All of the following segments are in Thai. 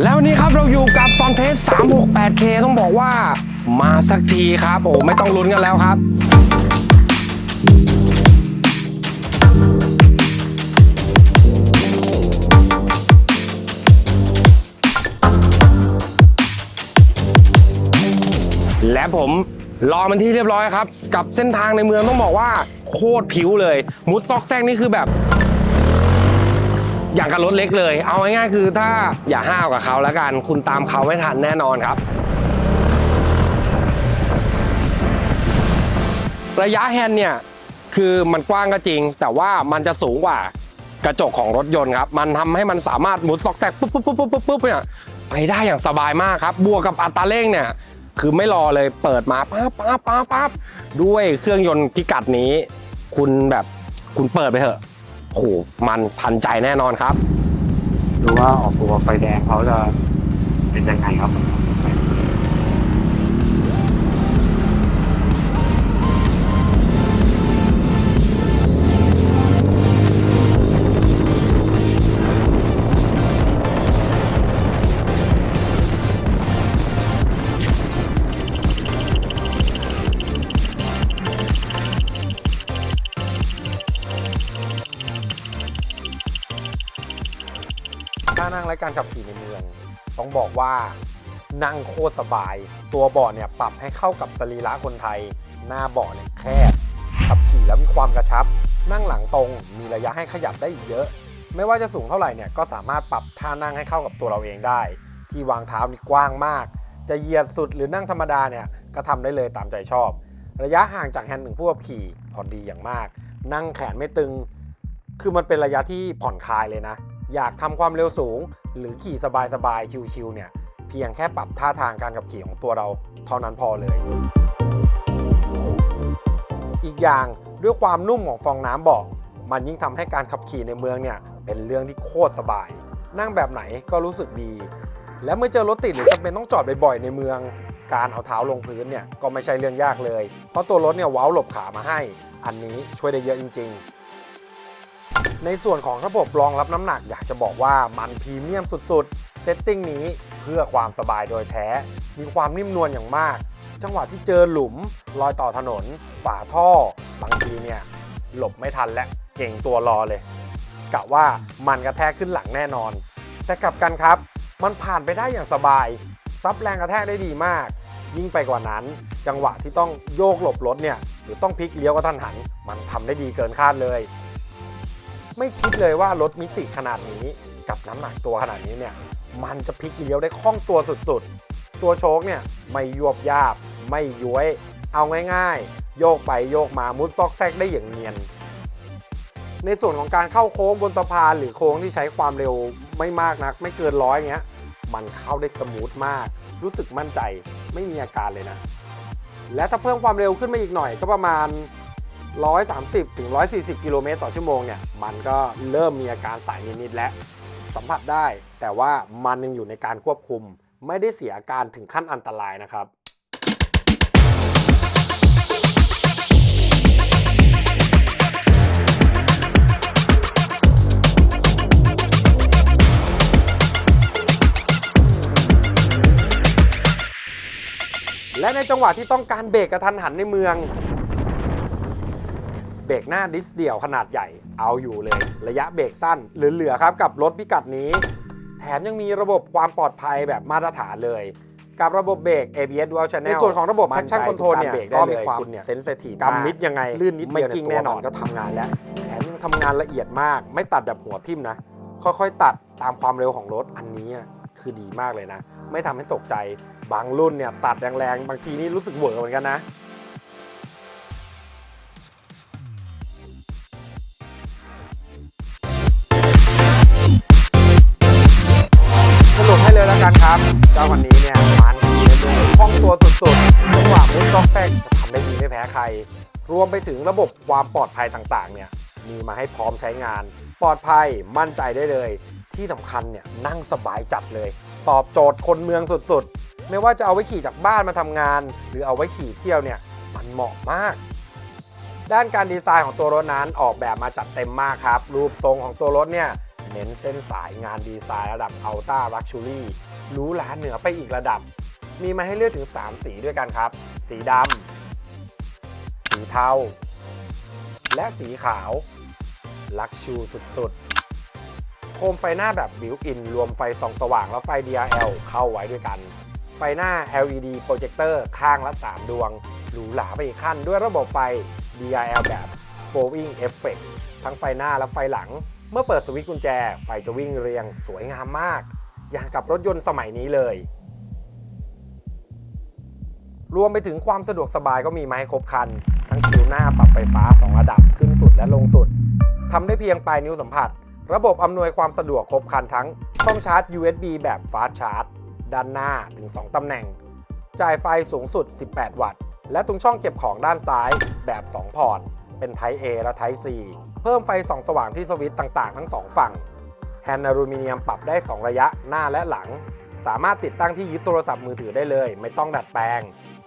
แล้ววันนี้ครับเราอยู่กับซอนเทส 368K ต้องบอกว่ามาสักทีครับโอ้ไม่ต้องลุ้นกันแล้วครับ และผมรอมันที่เรียบร้อยครับ กับเส้นทางในเมืองต้องบอกว่าโคตรผิวเลย มุดซอกแซกนี่คือแบบ อย่างกับรถเล็กเลย เอาง่ายๆคือถ้าอย่าห้าวกับเขาแล้วกัน คุณตามเขาไม่ทันแน่นอนครับ ระยะแฮนด์เนี่ยคือมันกว้างก็จริง แต่ว่ามันจะสูงกว่ากระจกของรถยนต์ครับ มันทำให้มันสามารถหมุนซอกแซกปุ๊บปุ๊บปุ๊บปุ๊บปุ๊บปุ๊บเนี่ยไปได้อย่างสบายมากครับ บวกกับอัตราเร่งเนี่ย คือไม่รอเลยเปิดมาปั๊บปั๊บปั๊บปั๊บด้วยเครื่องยนต์พิกัดนี้ คุณแบบคุณเปิดไปเถอะ โอ้โหมันทันใจแน่นอนครับ ดูว่าออกตัวไฟแดงเขาจะเป็นยังไงครับ การขับขี่ในเมือง ต้องบอกว่านั่งโคตรสบาย ตัวเบาะเนี่ยปรับให้เข้ากับสรีระคนไทย หน้าเบาะเนี่ยแคบ ขับขี่แล้วมีความกระชับ นั่งหลังตรง มีระยะให้ขยับได้อีกเยอะ ไม่ว่าจะสูงเท่าไหร่เนี่ยก็สามารถปรับท่านั่งให้เข้ากับตัวเราเองได้ ที่วางเท้านี่กว้างมาก จะเหยียดสุดหรือนั่งธรรมดาเนี่ยก็ทำได้เลยตามใจชอบ ระยะห่างจากแฮนด์หนึ่งผู้ขับขี่พอดีอย่างมาก นั่งแขนไม่ตึง คือมันเป็นระยะที่ผ่อนคลายเลยนะ อยากทำความเร็วสูง หรือขี่สบายๆ ชิวๆเนี่ย เพียงแค่ปรับท่าทางการขับขี่ของตัวเราเท่านั้นพอเลย อีกอย่างด้วยความนุ่มของฟองน้ำเบาะมันยิ่งทำให้การขับขี่ในเมืองเนี่ย เป็นเรื่องที่โคตรสบาย นั่งแบบไหนก็รู้สึกดี และเมื่อเจอรถติดหรือจำเป็นต้องจอดบ่อยๆในเมือง การเอาเท้าลงพื้นเนี่ยก็ไม่ใช่เรื่องยากเลย เพราะตัวรถเนี่ยเว้าหลบขามาให้ อันนี้ช่วยได้เยอะจริง ๆ ในส่วนของระบบรองรับน้ำหนักอยากจะบอกว่ามันพรีเมียมสุดๆ เซตติ้งนี้เพื่อความสบายโดยแท้ มีความนิ่มนวลอย่างมาก จังหวะที่เจอหลุม รอยต่อถนน ฝาท่อ บางทีเนี่ย หลบไม่ทันและเก่งตัวรอเลย กะว่ามันกระแทกขึ้นหลังแน่นอน แต่กลับกันครับ มันผ่านไปได้อย่างสบาย ซับแรงกระแทกได้ดีมาก ยิ่งไปกว่านั้น จังหวะที่ต้องโยกหลบรถเนี่ยหรือต้องพลิกเลี้ยวกระทันหัน มันทำได้ดีเกินคาดเลย ไม่คิดเลยว่ารถมิติขนาดนี้กับน้ำหนักตัวขนาดนี้เนี่ย มันจะพลิกเลี้ยวได้คล่องตัวสุดๆ ตัวโชคเนี่ยไม่ยวบยาบ ไม่ย้วย เอาง่ายๆ โยกไปโยกมามุดซอกแซกได้อย่างเนียน ในส่วนของการเข้าโค้งบนสะพานหรือโค้งที่ใช้ความเร็วไม่มากนัก ไม่เกินร้อยเงี้ย มันเข้าได้สมูทมาก รู้สึกมั่นใจไม่มีอาการเลยนะ และถ้าเพิ่มความเร็วขึ้นมาอีกหน่อยก็ประมาณ 130ถึง140 กิโลเมตรต่อชั่วโมงเนี่ยมันก็เริ่มมีอาการสายนิดๆแล้วสัมผัสได้ แต่ว่ามันยังอยู่ในการควบคุม ไม่ได้เสียอาการถึงขั้นอันตรายนะครับและในจังหวะที่ต้องการเบรกกระทันหันในเมือง รกหน้าดิสเดี่ยวขนาดใหญ่เอาอยู่เลย ระยะเบรกสั้นเหลือๆครับกับรถพิกัดนี้ แถมยังมีระบบความปลอดภัยแบบมาตรฐานเลย กับระบบเบรก ABS Dual Channel ในส่วนของระบบ traction control เนี่ยก็มีความเซนซิทีฟกำมิดยังไง ลื่นนิดเดียวไม่กิ้งแน่นอนก็ทำงานแล้ว แถมยังทำงานละเอียดมาก ไม่ตัดแบบหัวทิ่มนะ ค่อยๆ ตัดตามความเร็วของรถอันนี้อะคือดีมากเลยนะ ไม่ทำให้ตกใจบางรุ่นเนี่ยตัดแรงๆบางทีนี่รู้สึกเหวอเหมือนกันนะ รวมไปถึงระบบความปลอดภัยต่างๆเนี่ยมีมาให้พร้อมใช้งาน ปลอดภัยมั่นใจได้เลย ที่สำคัญเนี่ยนั่งสบายจัดเลย ตอบโจทย์คนเมืองสุดๆ ไม่ว่าจะเอาไว้ขี่จากบ้านมาทำงาน หรือเอาไว้ขี่เที่ยวเนี่ยมันเหมาะมาก ด้านการดีไซน์ของตัวรถนั้นออกแบบมาจัดเต็มมากครับ รูปทรงของตัวรถเนี่ยเน้นเส้นสายงานดีไซน์ระดับอัลต้าลักชูรี่รูหราเหนือไปอีกระดับ มีมาให้เลือกถึง 3 สีด้วยกันครับ สีดำ สีเทา และสีขาว ลักชูสุดๆ โคมไฟหน้าแบบบิวอิน รวมไฟส่องสว่างและไฟ DRL เข้าไว้ด้วยกัน ไฟหน้า LED โปรเจคเตอร์ข้างละ 3 ดวง หรูหราไปอีกขั้นด้วยระบบไฟ DRL แบบ Flowing Effect ทั้งไฟหน้าและไฟหลัง เมื่อเปิดสวิตช์กุญแจ ไฟจะวิ่งเรียงสวยงามมาก อย่างกับรถยนต์สมัยนี้เลย รวมไปถึงความสะดวกสบายก็มีมาให้ครบคัน ทั้งคิวหน้าปรับไฟฟ้า 2 ระดับขึ้นสุดและลงสุด ทำได้เพียงปลายนิ้วสัมผัส ระบบอำนวยความสะดวกครบครันทั้งช่องชาร์จ USB แบบ Fast Charge ด้านหน้าถึง 2 ตำแหน่ง จ่ายไฟสูงสุด 18 วัตต์ และตรงช่องเก็บของด้านซ้ายแบบ 2 พอร์ต เป็น Type A และ Type C เพิ่มไฟส่องสว่างที่สวิตช์ต่าง ๆ ทั้ง 2 ฝั่งแฮนด์อลูมิเนียมปรับได้ 2 ระยะหน้าและหลัง สามารถติดตั้งที่ยึดโทรศัพท์มือถือได้เลย ไม่ต้องดัดแปลง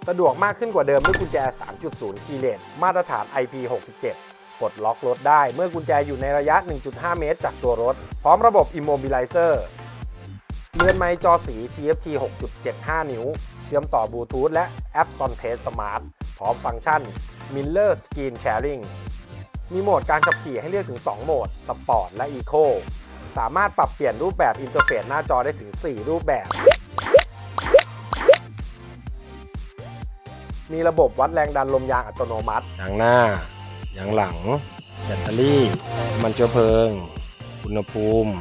สะดวกมากขึ้นกว่าเดิมด้วยกุญแจ 3.0 คีย์เลสมาตรฐาน IP67 ปลดล็อกรถได้เมื่อกุญแจอยู่ในระยะ 1.5 เมตร จากตัวรถ พร้อมระบบ Immobilizer เรือนไม้จอสี TFT 6.75 นิ้ว เชื่อมต่อบลูทูธและแอป Sontaste Smart พร้อมฟังก์ชัน Miller Screen Sharing มีโหมดการขับขี่ให้เลือกถึง 2 โหมด Sport และ Eco สามารถปรับเปลี่ยนรูปแบบอินเทอร์เฟซหน้าจอได้ถึง 4 รูปแบบ มีระบบวัดแรงดันลมยางอัตโนมัติยางหน้ายางหลัง แบตเตอรี่น้ำมันเชื้อเพลิง อุณหภูมิ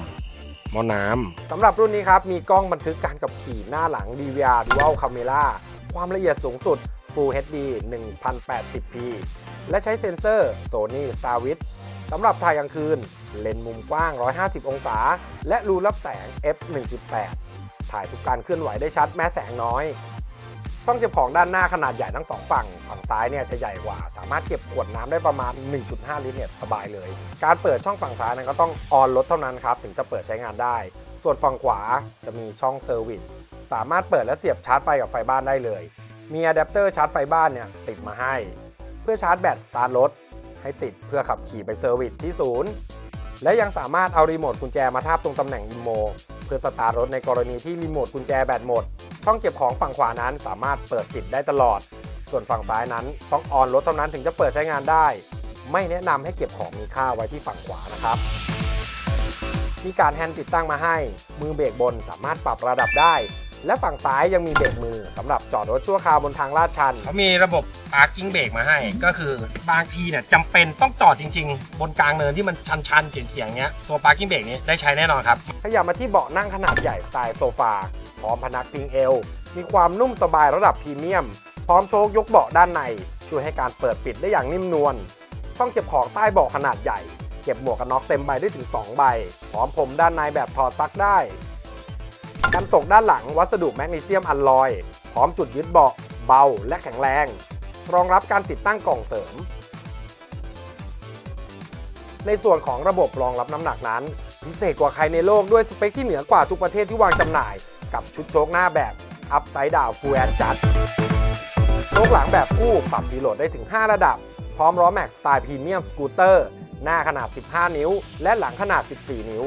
หม้อน้ำสำหรับรุ่นนี้ครับ มีกล้องบันทึกการขับขี่หน้าหลัง DVR Dual Camera ความละเอียดสูงสุด Full HD 1080p และใช้เซ็นเซอร์ Sony Starvis สำหรับถ่ายกลางคืน เลนส์มุมกว้าง 150 องศา และรูรับแสง f 1.8ถ่ายทุกการเคลื่อนไหวได้ชัดแม้แสงน้อย ช่องเก็บของด้านหน้าขนาดใหญ่ทั้งสองฝั่ง ฝั่งซ้ายเนี่ยจะใหญ่กว่า สามารถเก็บขวดน้ำได้ประมาณ 1.5 ลิตรเนี่ยสบายเลย การเปิดช่องฝั่งซ้ายนั้นก็ต้องออนรถเท่านั้นครับถึงจะเปิดใช้งานได้ ส่วนฝั่งขวาจะมีช่องเซอร์วิสสามารถเปิดและเสียบชาร์จไฟกับไฟบ้านได้เลย มีอะแดปเตอร์ชาร์จไฟบ้านเนี่ยติดมาให้ เพื่อชาร์จแบตสตาร์ทรถให้ติดเพื่อขับขี่ไปเซอร์วิสที่ศูนย์และยังสามารถเอารีโมทกุญแจมาทาบตรงตำแหน่งอิโม เพื่อสตาร์ทรถในกรณีที่รีโมทกุญแจแบตหมด ช่องเก็บของฝั่งขวานั้นสามารถเปิดปิดได้ตลอด ส่วนฝั่งซ้ายนั้นต้องออนรถเท่านั้นถึงจะเปิดใช้งานได้ ไม่แนะนำให้เก็บของมีค่าไว้ที่ฝั่งขวานะครับ มีการแฮนด์ติดตั้งมาให้ มือเบรกบนสามารถปรับระดับได้ และฝั่งซ้ายยังมีเบรกมือสำหรับจอดรถชั่วคราวบนทางลาดชัน เขามีระบบ parking brake มาให้ ก็คือบางทีเนี่ยจำเป็นต้องจอดจริง ๆ บนกลางเนินที่มันชันๆเฉียงๆเงี้ยตัว parking brake นี้ได้ใช้แน่นอนครับ ขยับมาที่เบาะนั่งขนาดใหญ่สไตล์โซฟา พร้อมพนักพิงเอว มีความนุ่มสบายระดับพรีเมียม พร้อมโชคยกเบาะด้านใน ช่วยให้การเปิดปิดได้อย่างนิ่มนวล ช่องเก็บของใต้เบาะขนาดใหญ่ เก็บหมวกกันน็อกเต็มใบได้ถึง 2 ใบ พร้อมผมด้านในแบบถอดซักได้ กันตกด้านหลังวัสดุแมกนีเซียมอัลลอย พร้อมจุดยึดเบาะเบาและแข็งแรง รองรับการติดตั้งกล่องเสริม ในส่วนของระบบรองรับน้ำหนักนั้น พิเศษกว่าใครในโลกด้วยสเปคที่เหนือกว่าทุกประเทศที่วางจำหน่าย กับชุดโชคหน้าแบบอัพไซด์ดาวฟูแอนจัดโชคหลังแบบคู่ปรับดีโหลดได้ถึง 5 ระดับ พร้อมล้อแม็กสไตล์พรีเมียมสกูตเตอร์หน้าขนาด 15 นิ้ว และหลังขนาด 14 นิ้ว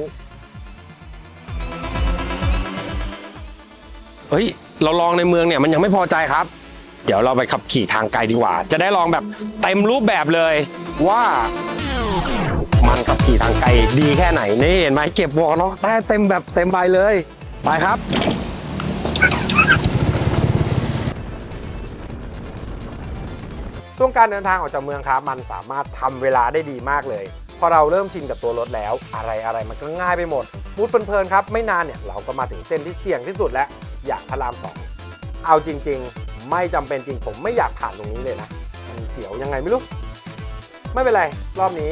เฮ้ยเราลองในเมืองเนี่ยมันยังไม่พอใจครับ เดี๋ยวเราไปขับขี่ทางไกลดีกว่า จะได้ลองแบบเต็มรูปแบบเลยว่า มันขับขี่ทางไกลดีแค่ไหนนี่เห็นไหมเก็บหมวกกันน็อกได้เต็มแบบเต็มใบเลยไปครับช่วงการเดินทางออกจากเมืองครับมันสามารถทำเวลาได้ดีมากเลย พอเราเริ่มชินกับตัวรถแล้ว อะไรอะไรมันก็ง่ายไปหมดมูดเพลินๆครับ ไม่นานเนี่ยเราก็มาถึงเส้นที่เสี่ยงที่สุดแล้ว อยางพระรามสองเอาจริง ๆ ไม่จำเป็นจริงผมไม่อยากผ่านตรงนี้เลยนะมันเสียวยังไงไม่รู้ ไม่เป็นไร รอบนี้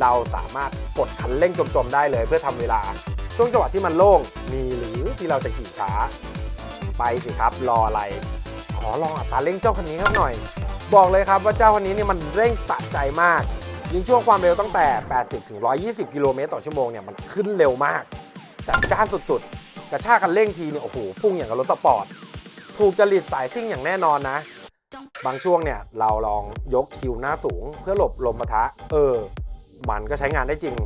เราสามารถกดคันเร่งจมๆได้เลย เพื่อทำเวลา ช่วงจังหวะที่มันโล่งมีหรือที่เราจะขี่ช้า ไปสิครับรออะไร ขอลองอัตราเร่งเจ้าคันนี้ครับหน่อย บอกเลยครับว่าเจ้าคันนี้เนี่ยมันเร่งสะใจมากยิ่งช่วงความเร็วตั้งแต่ 80 ถึง 120 กิโลเมตรต่อชั่วโมงเนี่ย มันขึ้นเร็วมาก จัดจ้านสุด ๆ กระชากคันเร่งทีเนี่ยโอ้โหพุ่งอย่างกับรถสปอร์ตถูกจริตสายซิ่งอย่างแน่นอนนะ บางช่วงเนี่ยเราลองยกคิวหน้าสูงเพื่อหลบลมปะทะ เออ มันก็ใช้งานได้จริง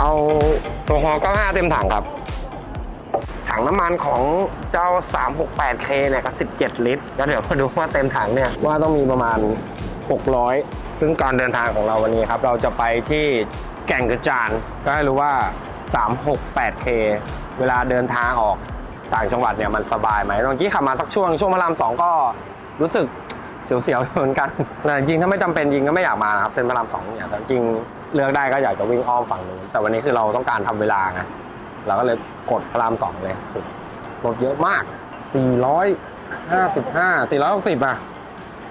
เอาตัวกอฮอล์95 เต็มถังครับ ถังน้ำมันของเจ้า 368K เนี่ยก็ 17 ลิตร แล้วเดี๋ยวมาดูว่าเต็มถังเนี่ย ว่าต้องมีประมาณ 600 ซึ่งการเดินทางของเราวันนี้ครับ เราจะไปที่แก่งกระจาน ก็ให้รู้ว่า 368K เวลาเดินทางออก ต่างจังหวัดเนี่ยมันสบายไหมเมื่อกี้ขับมาสักช่วงช่วงพระรามสองก็รู้สึกเสียวๆเหมือนกันแต่จริงถ้าไม่จำเป็นจริงก็ไม่อยากมานะครับเส้นพระรามสองเนี่ยแต่จริงเลือกได้ก็อยากจะวิ่งอ้อมฝั่งนู้นแต่วันนี้คือเราต้องการทำเวลาไงเราก็เลยกดพระรามสองเลยรถเยอะมาก 455 460อะ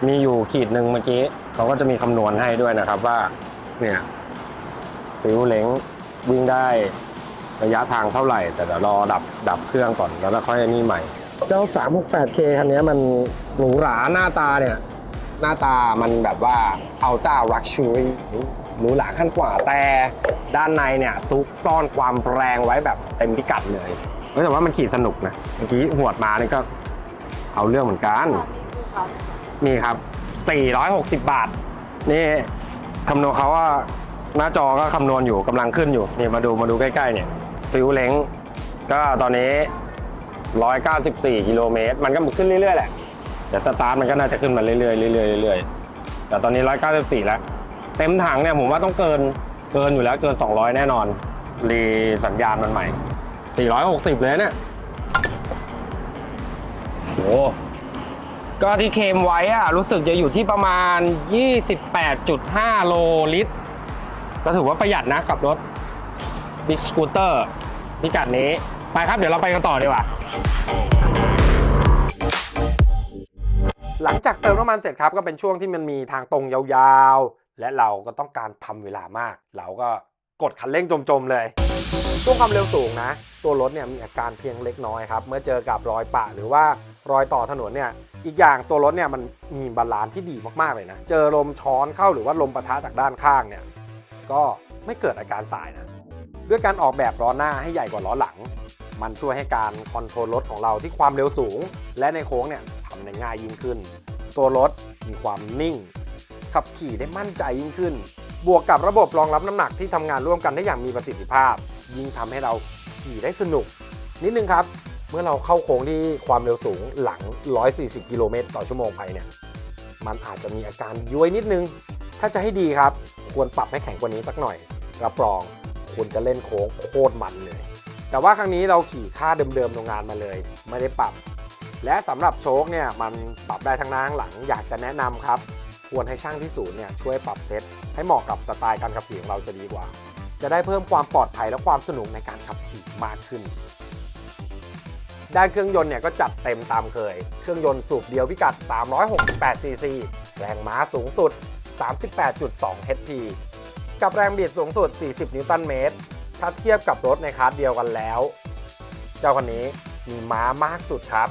มีอยู่ขีดหนึ่งเมื่อกี้ เขาก็จะมีคำนวณให้ด้วยนะครับว่า เนี่ยฟิวเล้งวิ่งได้ ระยะทางเท่าไหร่ แต่เดี๋ยวรอดับดับเครื่องก่อนแล้วก็ค่อยนี่ใหม่ เจ้า 368K คันนี้มันหรูหราหน้าตาเนี่ย หน้าตามันแบบว่าเอาต้ารักชูรี่หรูหราขั้นกว่าแต่ด้านในเนี่ยซุกซ่อนความแรงไว้แบบเต็มพิกัดเลยเฮ้ยแต่ว่ามันขี่สนุกนะเมื่อกี้หวดมานี่ก็เอาเรื่องเหมือนกันนี่ครับ 460 บาท นี่คำนวณเขาว่าหน้าจอก็คำนวณอยู่กำลังขึ้นอยู่นี่มาดูมาดูใกล้ ๆ เนี่ย ฟิวเล้งก็ตอนนี้ 194 กิโลเมตร มันก็ขึ้นเรื่อย ๆ แหละเดี๋ยวสตาร์ทมันก็น่าจะขึ้นมาเรื่อยๆเรื่อยๆเรื่อยๆแต่ตอนนี้ 194 แล้ว เต็มถังเนี่ยผมว่าต้องเกินเกินอยู่แล้วเกิน 200 แน่นอน รีสัญญาณมันใหม่ 460 เลยเนี่ยโอ้ก็ที่เคมไว้อะรู้สึกจะอยู่ที่ประมาณ 28.5 โลลิตร ก็ถือว่าประหยัดนะกับรถ Big Scooter พิกัดนี้ ไปครับเดี๋ยวเราไปกันต่อดีกว่า หลังจากเติมน้ำมันเสร็จครับก็เป็นช่วงที่มันมีทางตรงยาวๆ และเราก็ต้องการทำเวลามาก เราก็กดคันเร่งจมๆเลย ช่วงความเร็วสูงนะ ตัวรถเนี่ยมีอาการเพียงเล็กน้อยครับ เมื่อเจอกับรอยปะหรือว่ารอยต่อถนนเนี่ย อีกอย่างตัวรถเนี่ยมันมีบาลานซ์ที่ดีมากๆเลยนะ เจอลมช้อนเข้าหรือว่าลมปะทะจากด้านข้างเนี่ย ก็ไม่เกิดอาการสายนะ ด้วยการออกแบบล้อหน้าให้ใหญ่กว่าล้อหลัง มันช่วยให้การคอนโทรลรถของเราที่ความเร็วสูง และในโค้งเนี่ยทำได้ง่ายยิ่งขึ้น ตัวรถมีความนิ่ง ขับขี่ได้มั่นใจยิ่งขึ้น บวกกับระบบรองรับน้ำหนักที่ทำงานร่วมกันได้อย่างมีประสิทธิภาพ ยิ่งทำให้เราขี่ได้สนุก นิดนึงครับ เมื่อเราเข้าโค้งที่ความเร็วสูงหลัง 140 กิโลเมตรต่อชั่วโมงไปเนี่ยมันอาจจะมีอาการย้วยนิดนึง ถ้าจะให้ดีครับ ควรปรับให้แข็งกว่านี้สักหน่อยรับรอง คุณจะเล่นโค้งโคตรมันเลย แต่ว่าครั้งนี้เราขี่ค่าเดิมๆโรงงานมาเลย ไม่ได้ปรับ และสำหรับโชคเนี่ยมันปรับได้ทั้งหน้าทั้งหลังอยากจะแนะนำครับควรให้ช่างที่ศูนย์เนี่ยช่วยปรับเซตให้เหมาะกับสไตล์การขับขี่ของเราจะดีกว่า จะได้เพิ่มความปลอดภัยและความสนุกในการขับขี่มากขึ้น ด้านเครื่องยนต์เนี่ยก็จัดเต็มตามเคย เครื่องยนต์สูบเดียวพิกัด 368ซีซีแรงม้าสูงสุด 38.2 HP กับแรงบิดสูงสุด 40 นิวตันเมตร ถ้าเทียบกับรถในคลาสเดียวกันแล้ว เจ้าคันนี้มีม้ามากสุดครับ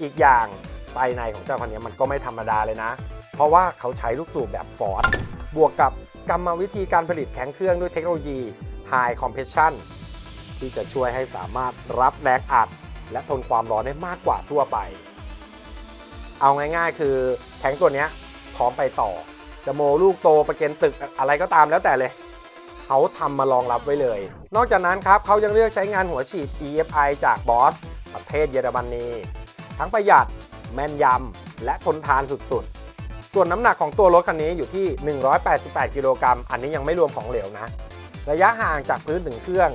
อีกอย่างไส้ในของเจ้าคันนี้มันก็ไม่ธรรมดาเลยนะ เพราะว่าเขาใช้ลูกสูบแบบฟอร์ดบวกกับกรรมวิธีการผลิตแข็งเครื่องด้วยเทคโนโลยี High Compression ที่จะช่วยให้สามารถรับแรงอัด และทนความร้อนได้มากกว่าทั่วไป เอาง่ายๆ คือแทงตัวนี้พร้อมไปต่อ จะโมลูกโตประเก็นตึกอะไรก็ตามแล้วแต่เลย เขาทำมารองรับไว้เลย นอกจากนั้นครับเขายังเลือกใช้งานหัวฉีด EFI จากบอสประเทศเยอรมนีทั้งประหยัดแม่นยำและทนทานสุดๆ ส่วนน้ำหนักของตัวรถคันนี้อยู่ที่ 188 กิโลกรัม อันนี้ยังไม่รวมของเหลวนะ ระยะห่างจากพื้นถึงเครื่อง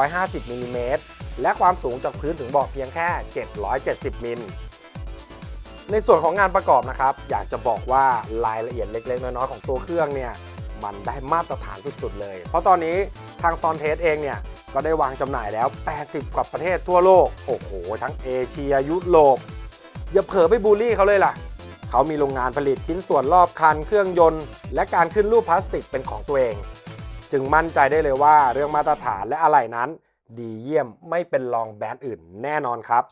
150มิลลิเมตร และความสูงจากพื้นถึงเบาะเพียงแค่ 770มิล ในส่วนของงานประกอบนะครับ อยากจะบอกว่ารายละเอียดเล็กๆ น้อยๆของตัวเครื่องเนี่ยมันได้มาตรฐานสุดๆเลย เพราะตอนนี้ทางซอนเทสเองเนี่ยก็ได้วางจำหน่ายแล้ว 80 กว่าประเทศทั่วโลก โอ้โห ทั้งเอเชียยุโรป อย่าเผลอไปบูลลี่เขาเลยล่ะ เขามีโรงงานผลิตชิ้นส่วนรอบคัน เครื่องยนต์ และการขึ้นรูปพลาสติกเป็นของตัวเอง จึงมั่นใจได้เลยว่าเรื่องมาตรฐานและอะไหล่นั้น ดีเยี่ยมไม่เป็นรองแบรนด์อื่นแน่นอนครับ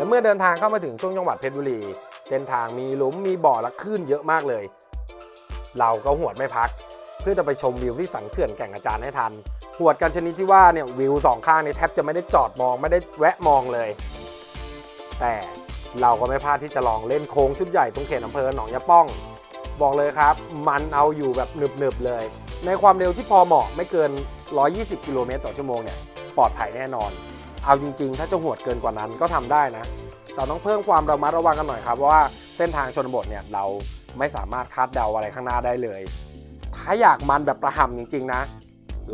และเมื่อเดินทางเข้ามาถึงช่วงจังหวัดเพชรบุรี เส้นทางมีหลุมมีบ่อและคลื่นเยอะมากเลย เราก็หวดไม่พัก เพื่อจะไปชมวิวที่สันเขื่อนแก่งอาจารย์ให้ทัน หวดกันชนิดที่ว่าเนี่ยวิวสองข้างนี่แทบจะไม่ได้จอดมองไม่ได้แวะมองเลย แต่เราก็ไม่พลาดที่จะลองเล่นโค้งชุดใหญ่ตรงเขตอำเภอหนองยะป้อง บอกเลยครับ มันเอาอยู่แบบหนึบๆเลย ในความเร็วที่พอเหมาะไม่เกิน 120 กิโลเมตรต่อชั่วโมงเนี่ยปลอดภัยแน่นอน เอาจริง ๆ ถ้าจะหวดเกินกว่านั้นก็ทำได้นะ แต่ต้องเพิ่มความระมัดระวังกันหน่อยครับว่าเส้นทางชนบทเนี่ยเราไม่สามารถคาดเดาอะไรข้างหน้าได้เลย ถ้าอยากมันแบบประหำจริง ๆ นะ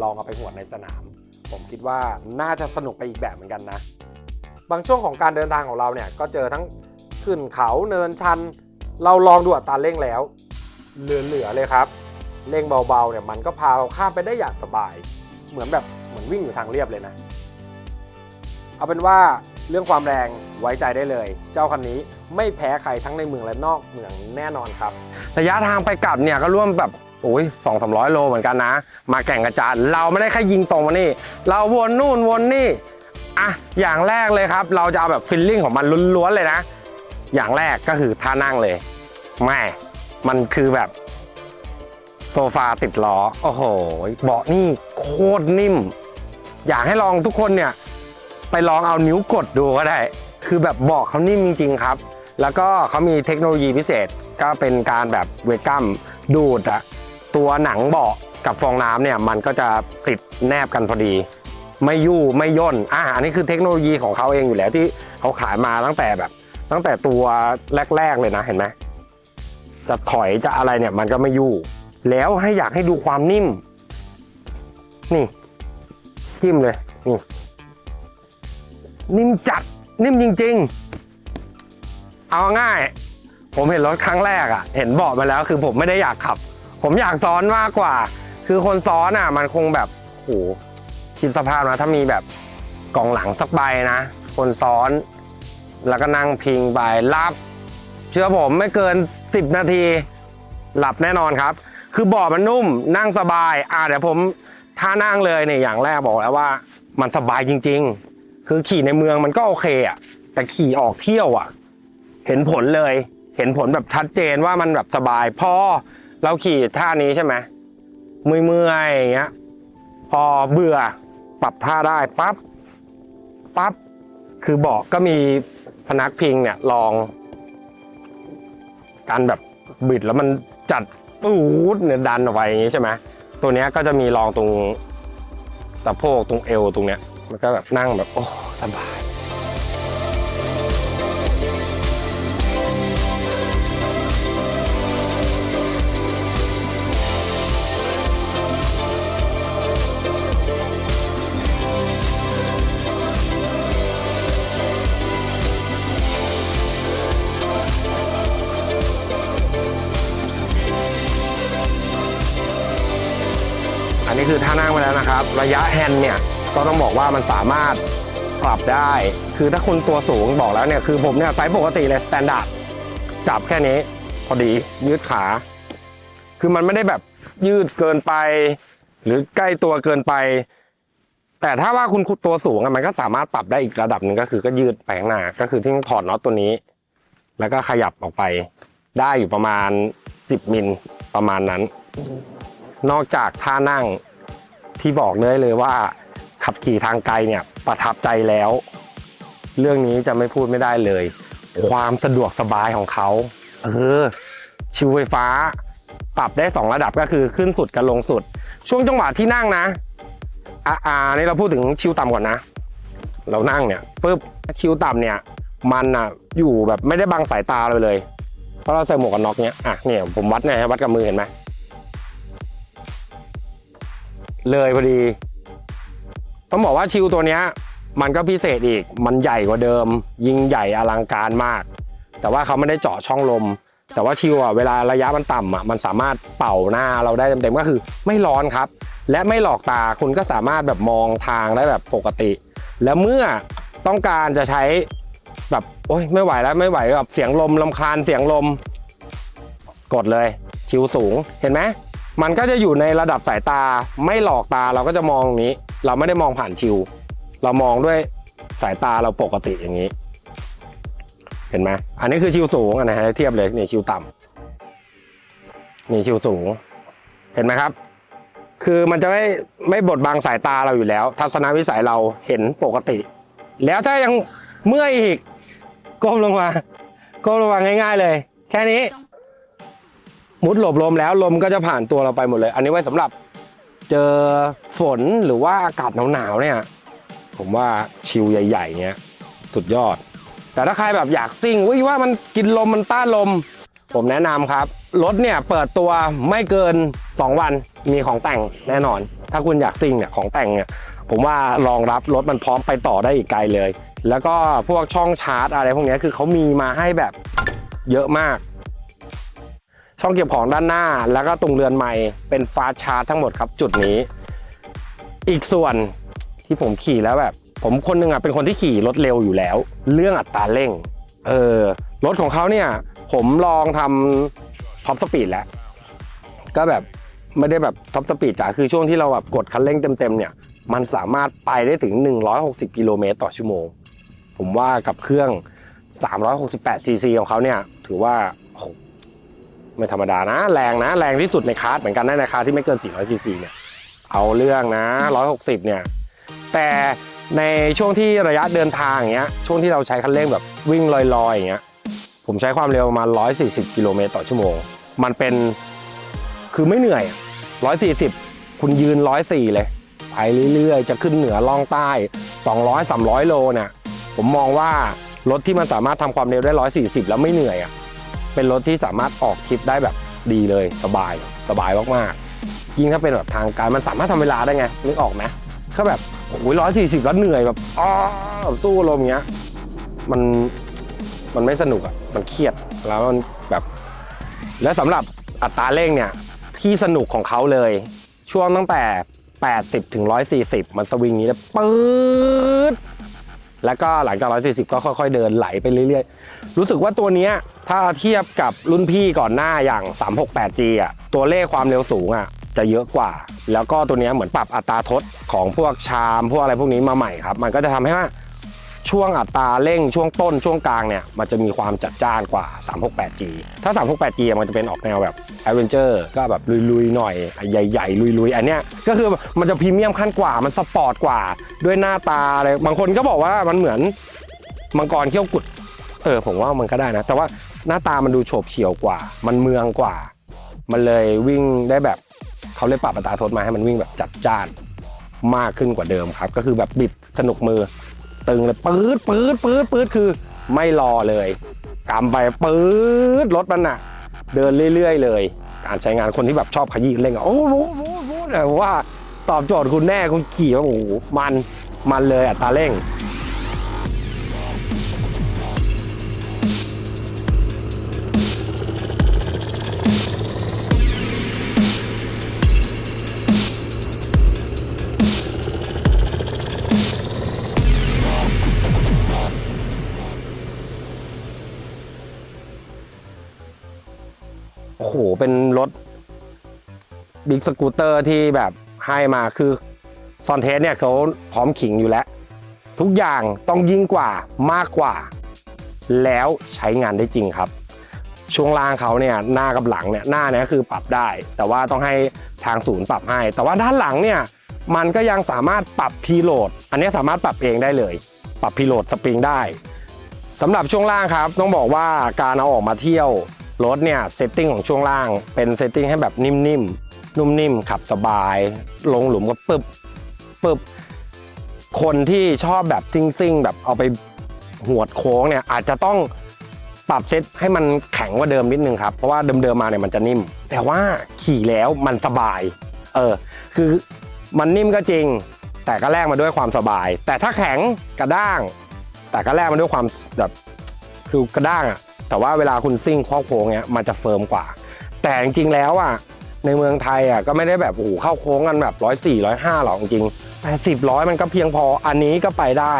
ลองเอาไปหวดในสนาม ผมคิดว่าน่าจะสนุกไปอีกแบบเหมือนกันนะ บางช่วงของการเดินทางของเราเนี่ยก็เจอทั้งขึ้นเขาเนินชัน เราลองดูอัตราเร่งแล้วเหลือๆเลยครับเร่งเบาๆเนี่ยมันก็พาเราข้ามไปได้อย่างสบาย เหมือนแบบเหมือนวิ่งอยู่ทางเรียบเลยนะ เอาเป็นว่าเรื่องความแรงไว้ใจได้เลย เจ้าคันนี้ไม่แพ้ใครทั้งในเมืองและนอกเมืองแน่นอนครับ ระยะทางไปกลับเนี่ยก็ร่วมแบบโอ้ยสองสามร้อยโลเหมือนกันนะ มาแข่งกระจานเราไม่ได้แค่ยิงตรงมานี่ เราวนนู่นวนนี่อะอย่างแรกเลยครับ เราจะเอาแบบฟิลลิ่งของมันล้วนๆเลยนะ อย่างแรกก็คือท่านั่งเลยแม่มันคือแบบโซฟาติดล้อ โอ้โห เบาะนี่โคตรนิ่ม อยากให้ลองทุกคนเนี่ย ไปลองเอานิ้วกดดูก็ได้ คือแบบเบาะเขานิ่มจริงๆครับ แล้วก็เขามีเทคโนโลยีพิเศษก็เป็นการแบบเวกัมดูดอะตัวหนังเบาะกับฟองน้ำเนี่ยมันก็จะติดแนบกันพอดี ไม่ยู่ไม่ย่นอ่าอันนี้คือเทคโนโลยีของเขาเองอยู่แล้วที่เขาขายมาตั้งแต่แบบ ตั้งแต่ตัวแรก ๆเลยนะเห็นไหมจะถอยจะอะไรเนี่ยมันก็ไม่ยู่ แล้วให้อยากให้ดูความนิ่ม นี่จิ้มเลยนี่ นิ่มจัดนิ่มจริง ๆ เอาง่าย ผมเห็นรถครั้งแรกอะ่ะ เห็นเบาะมาแล้วคือผมไม่ได้อยากขับ ผมอยากซ้อนมากกว่า คือคนซ้อนอะ มันคงแบบโหคิดสภาพนะถ้ามีแบบกล่องหลังสักใบนะ คนซ้อน แล้วก็นั่งพิงไปหลับ เชื่อผมไม่เกิน 10 นาที หลับแน่นอนครับ คือเบาะมันนุ่มนั่งสบาย อ่าเดี๋ยวผมท่านั่งเลยเนี่ยอย่างแรกบอกแล้วว่า มันสบายจริง ๆ คือขี่ในเมืองมันก็โอเคอะแต่ขี่ออกเที่ยวอะเห็นผลเลย เห็นผลแบบชัดเจนว่ามันแบบสบายพอเราขี่ท่านี้ใช่ไหมเมื่อยๆอย่างเงี้ย พอเบื่อปรับท่าได้ปั๊บปั๊บคือเบาะก็มีพนักพิงเนี่ยลอง การแบบบิดแล้วมันจัดปูดเนี่ยดันออกไปอย่างงี้ใช่ไหมตัวเนี้ยก็จะมีรองตรงสะโพกตรงเอวตรงเนี้ย มันก็แบบนั่งแบบโอ้สบายอันนี้คือท่านั่งไปแล้วนะครับ ระยะแฮนด์เนี่ย ก็ต้องบอกว่ามันสามารถปรับได้ คือถ้าคุณตัวสูงบอกแล้วเนี่ยคือผมเนี่ยไซส์ปกติเลยสแตนดาร์ดจับแค่นี้ พอดียืดขา คือมันไม่ได้แบบยืดเกินไป หรือใกล้ตัวเกินไป แต่ถ้าว่าคุณตัวสูงอะมันก็สามารถปรับได้อีกระดับหนึ่งก็คือก็ยืดไปข้างหน้าก็คือที่ถอดน็อตตัวนี้ แล้วก็ขยับออกไป ได้อยู่ประมาณ 10มิลประมาณนั้น นอกจากท่านั่งที่บอกเลยเลยว่า ขับขี่ทางไกลเนี่ยประทับใจแล้ว เรื่องนี้จะไม่พูดไม่ได้เลย ความสะดวกสบายของเขาเออชิวไฟฟ้า ปรับได้ 2 ระดับก็คือขึ้นสุดกับลงสุด ช่วงจังหวะที่นั่งนะอ่าอ่านี่เราพูดถึงชิวต่ำก่อนนะ เรานั่งเนี่ยปุ๊บชิวต่ำเนี่ยมันอะอยู่แบบไม่ได้บังสายตาเราเลย เพราะเราใส่หมวกกันน็อกเนี้ยอะเนี่ยผมวัดเนี่ยวัดกับมือเห็นไหมเลยพอดี ต้องบอกว่าชิวตัวเนี้ยมันก็พิเศษอีก มันใหญ่กว่าเดิม ยิงใหญ่อลังการมาก แต่ว่าเขาไม่ได้เจาะช่องลม แต่ว่าชิวอะเวลาระยะมันต่ำอะมันสามารถเป่าหน้าเราได้เต็มๆก็คือ ไม่ร้อนครับ และไม่หลอกตาคุณก็สามารถแบบมองทางได้แบบปกติ แล้วเมื่อต้องการจะใช้แบบโอ๊ยไม่ไหวแล้วไม่ไหวแบบเสียงลมลำคาญเสียงลม กดเลยชิวสูงเห็นไหม มันก็จะอยู่ในระดับสายตาไม่หลอกตาเราก็จะมองตรงนี้ เราไม่ได้มองผ่านชิว เรามองด้วยสายตาเราปกติอย่างนี้ เห็นไหมอันนี้คือชิวสูงอันนะฮะเทียบเลยนี่ชิวต่ำนี่ชิวสูง เห็นไหมครับ คือมันจะไม่ไม่บดบังสายตาเราอยู่แล้ว ทัศนวิสัยเราเห็นปกติ แล้วถ้ายังเมื่อยอีกก้มลงมาก้มลงมาง่าย ๆ เลย แค่นี้ มุดหลบลมแล้วลมก็จะผ่านตัวเราไปหมดเลย อันนี้ไว้สำหรับเจอฝนหรือว่าอากาศหนาวๆเนี่ย ผมว่าชิลใหญ่ๆเนี้ยสุดยอด แต่ถ้าใครแบบอยากซิ่งวิว่ามันกินลมมันต้านลม ผมแนะนำครับรถเนี่ยเปิดตัวไม่เกิน 2 วันมีของแต่งแน่นอน ถ้าคุณอยากซิ่งเนี่ยของแต่งเนี่ยผมว่ารองรับรถมันพร้อมไปต่อได้อีกไกลเลย แล้วก็พวกช่องชาร์จอะไรพวกนี้คือเขามีมาให้แบบเยอะมาก ช่องเก็บของด้านหน้า แล้วก็ตรงเรือนไม้เป็นฟ้าชาร์จทั้งหมดครับ จุดนี้ อีกส่วนที่ผมขี่แล้วแบบ ผมคนหนึงอะเป็นคนที่ขี่รถเร็วอยู่แล้ว เรื่องอัตราเร่งเออรถของเขาเนี่ย ผมลองทำท็อปสปีดแล้ว ก็แบบไม่ได้แบบท็อปสปีดจ๋าคือช่วงที่เราแบบกดคันเร่งเต็มๆเนี่ย มันสามารถไปได้ถึง 160 กิโลเมตรต่อชั่วโมง ผมว่ากับเครื่อง 368ซีซีของเขาเนี่ย ถือว่า ไม่ธรรมดานะ แรงนะ แรงที่สุดในคาร์ดเหมือนกันนะในคาร์ดที่ไม่เกิน 400ซีซีเนี่ยเอาเรื่องนะ 160 เนี่ย แต่ในช่วงที่ระยะเดินทางอย่างเงี้ยช่วงที่เราใช้คันเร่งแบบวิ่งลอยๆอย่างเงี้ยผมใช้ความเร็วประมาณ 140 กิโลเมตรต่อชั่วโมง มันเป็นคือไม่เหนื่อย 140 คุณยืน 104 เลย ไปเรื่อยๆ จะขึ้นเหนือล่องใต้ 200 300 โลเนี่ยผมมองว่ารถที่มันสามารถทำความเร็วได้ 140 แล้วไม่เหนื่อยอะ เป็นรถที่สามารถออกทริปได้แบบดีเลยสบายสบายมากๆยิ่งถ้าเป็นแบบทางการมันสามารถทำเวลาได้ไงนึกออกไหมถ้าแบบโอ้ยร้อยสี่สิบแล้วเหนื่อยแบบอ๋อแบบสู้ลมเงี้ยมันมันไม่สนุกอะมันเครียดแล้วมันแบบ แล้วสำหรับอัตราเร่งเนี่ยที่สนุกของเขาเลย ช่วงตั้งแต่ 80ถึง140 มันสวิงนี้เลยปื๊ด แล้วก็หลังจาก 140 ก็ค่อย ๆ เดินไหลไปเรื่อยๆ รู้สึกว่าตัวนี้ถ้าเทียบกับรุ่นพี่ก่อนหน้าอย่าง 368G อะ ตัวเลขความเร็วสูงอะจะเยอะกว่า แล้วก็ตัวนี้เหมือนปรับอัตราทดของพวกชาม พวกอะไรพวกนี้มาใหม่ครับ มันก็จะทำให้ว่า ช่วงอัตราเร่งช่วงต้นช่วงกลางเนี่ยมันจะมีความจัดจ้านกว่า 368G ถ้า 368G มันจะเป็นออกแนวแบบ a d v e n t u r e ก็แบบลุยๆหน่อยใหญ่ๆลุยๆ อันเนี้ยก็คือมันจะพรีเมียมขั้นกว่ามันสปอร์ตกว่าด้วยหน้าตาอะไรบางคนก็บอกว่ามันเหมือนมังกรเขี้ยวกุดเออผมว่ามันก็ได้นะ แต่ว่าหน้าตามันดูโฉบเฉี่ยวกว่า มันเมืองกว่า มันเลยวิ่งได้แบบเขาเลยปรับอัตราโทษมาให้มันวิ่งแบบจัดจ้านมากขึ้นกว่าเดิมครับ ก็คือแบบบิดสนุกมือ ตึงเลยปื๊ดปื๊ดปื๊ดปื๊ดคือไม่รอเลยกำไปปื๊ดรถมันน่ะ เดินเรื่อย ๆ เลย การใช้งานคนที่แบบชอบขยี้เร่งอะโอ้โหโอ้โหเนี่ยว่าตอบโจทย์คุณแน่คุณขี่ว่าโอ้โหมันมันเลยอัตราเร่ง บิ๊กสกูตเตอร์ที่แบบให้มาคือซอนเทสเนี่ยเขาพร้อมขิงอยู่แล้ว ทุกอย่างต้องยิ่งกว่ามากกว่า แล้วใช้งานได้จริงครับ ช่วงล่างเขาเนี่ยหน้ากับหลังเนี่ยหน้าเนี่ยคือปรับได้ แต่ว่าต้องให้ทางศูนย์ปรับให้ แต่ว่าด้านหลังเนี่ยมันก็ยังสามารถปรับพีโหลด อันนี้สามารถปรับเองได้เลย ปรับพีโหลดสปริงได้สำหรับช่วงล่างครับต้องบอกว่าการเอาออกมาเที่ยวรถเนี่ยเซตติ้งของช่วงล่างเป็นเซตติ้งให้แบบนิ่มๆ นุ่มนิ่มขับสบาย ลงหลุมก็ปึ๊บปึ๊บคนที่ชอบแบบซิ่งซิ่งแบบเอาไปหวดโค้งเนี่ยอาจจะต้องปรับเซตให้มันแข็งกว่าเดิมนิดนึงครับ เพราะว่าเดิมๆมมาเนี่ยมันจะนิ่ม แต่ว่าขี่แล้วมันสบาย เออ คือมันนิ่มก็จริง แต่ก็แลกมาด้วยความสบาย แต่ถ้าแข็งกระด้าง แต่ก็แลกมาด้วยความแบบคือกระด้างอะแต่ว่าเวลาคุณซิ่งครอโค้งเนี้ยมันจะเฟิร์มกว่า แต่จริงๆแล้วอะ ในเมืองไทยอะก็ไม่ได้แบบโอ้โหเข้าโค้งกันแบบร้อยสี่ร้อยห้าหรอกจริงแต่สิบร้อยมันก็เพียงพออันนี้ก็ไปได้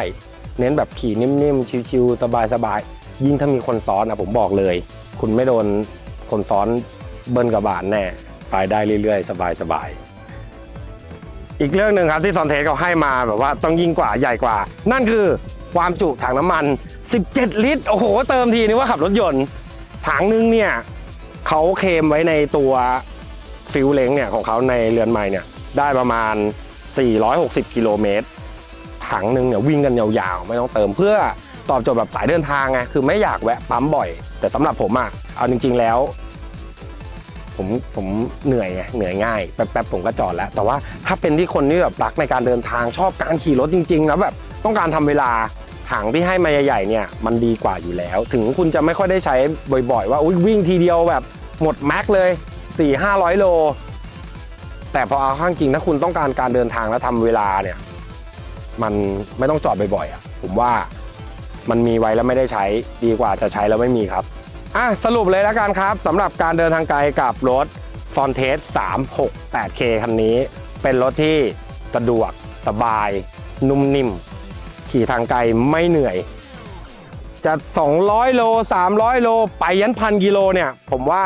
เน้นแบบขี่นิ่มๆ ชิวๆสบายๆ ยิ่งถ้ามีคนซ้อนอะผมบอกเลย คุณไม่โดนคนซ้อนเบิ้ลกระบาลแน่ไปได้เรื่อยๆ สบายๆอีกเรื่องหนึ่งครับที่ซอนเทสเขาให้มาแบบว่าต้องยิ่งกว่าใหญ่กว่า นั่นคือความจุถังน้ำมัน 17 ลิตร โอ้โห เติมทีนึกว่าขับรถยนต์ ถังนึงเนี่ยเขาเคลมไว้ในตัว ฟิลเล้งเนี่ยของเขาในเรือนใหม่เนี่ยได้ประมาณ 460 กิโลเมตรถังหนึ่งเนี่ยวิ่งกันยาวๆ ไม่ต้องเติมเพื่อตอบโจทย์แบบสายเดินทางไงคือไม่อยากแวะปั๊มบ่อย แต่สำหรับผมอะเอาจริง ๆแล้ว ผมผมเหนื่อยไงเหนื่อยง่ายแป๊บๆผมก็จอดแล้ว แต่ว่าถ้าเป็นที่คนที่แบบรักในการเดินทางชอบการขี่รถจริงๆแล้วแบบต้องการทำเวลาถังที่ให้มาใหญ่ๆเนี่ยมันดีกว่าอยู่แล้ว ถึงคุณจะไม่ค่อยได้ใช้บ่อย ๆ ว่าวิ่งทีเดียวแบบหมดแม็กเลย 4 5 0 0 โล แต่พอเอาข้างจริงถ้าคุณต้องการการเดินทางและทำเวลาเนี่ย มันไม่ต้องจอดบ่อยๆอะผมว่ามันมีไว้แล้วไม่ได้ใช้ดีกว่าจะใช้แล้วไม่มีครับอะสรุปเลยแล้วกันครับสำหรับการเดินทางไกลกับรถ f o n t e s 368K คันนี้ เป็นรถที่สะดวกสบาย นุ่มนิ่ม ขี่ทางไกลไม่เหนื่อย จะ 200 โล 300 โล ไปยันพันกิโลเนี่ย ผมว่า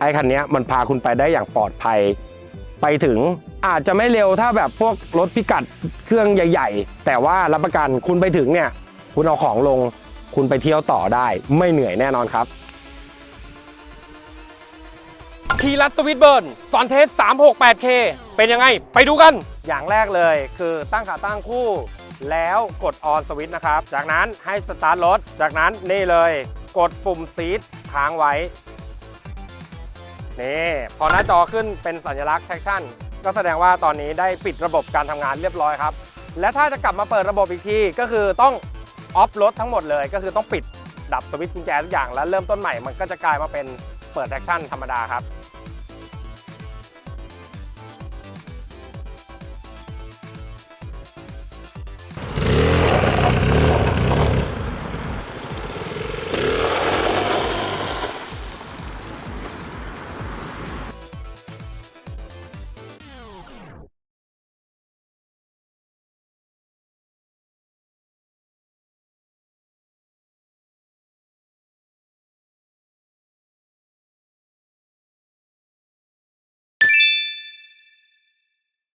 ไอ้คันเนี้ยมันพาคุณไปได้อย่างปลอดภัย ไปถึงอาจจะไม่เร็วถ้าแบบพวกรถพิกัดเครื่องใหญ่ ๆ แต่ว่ารับประกันคุณไปถึงเนี่ย คุณเอาของลง คุณไปเที่ยวต่อได้ ไม่เหนื่อยแน่นอนครับคีรัสสวิตเบิร์นซอนเทส 368K เป็นยังไง ไปดูกัน อย่างแรกเลยคือตั้งขาตั้งคู่ แล้วกดออนสวิตนะครับ จากนั้นให้สตาร์ทรถ จากนั้นนี่เลย กดปุ่มซีทค้างไว้ นี่พอหน้าจอขึ้นเป็นสัญลักษณ์ traction ก็แสดงว่าตอนนี้ได้ปิดระบบการทำงานเรียบร้อยครับ และถ้าจะกลับมาเปิดระบบอีกทีก็คือต้องออฟรถทั้งหมดเลย ก็คือต้องปิดดับสวิตช์กุญแจทุกอย่างแล้วเริ่มต้นใหม่มันก็จะกลายมาเป็นเปิดแท็กชั่นธรรมดาครับ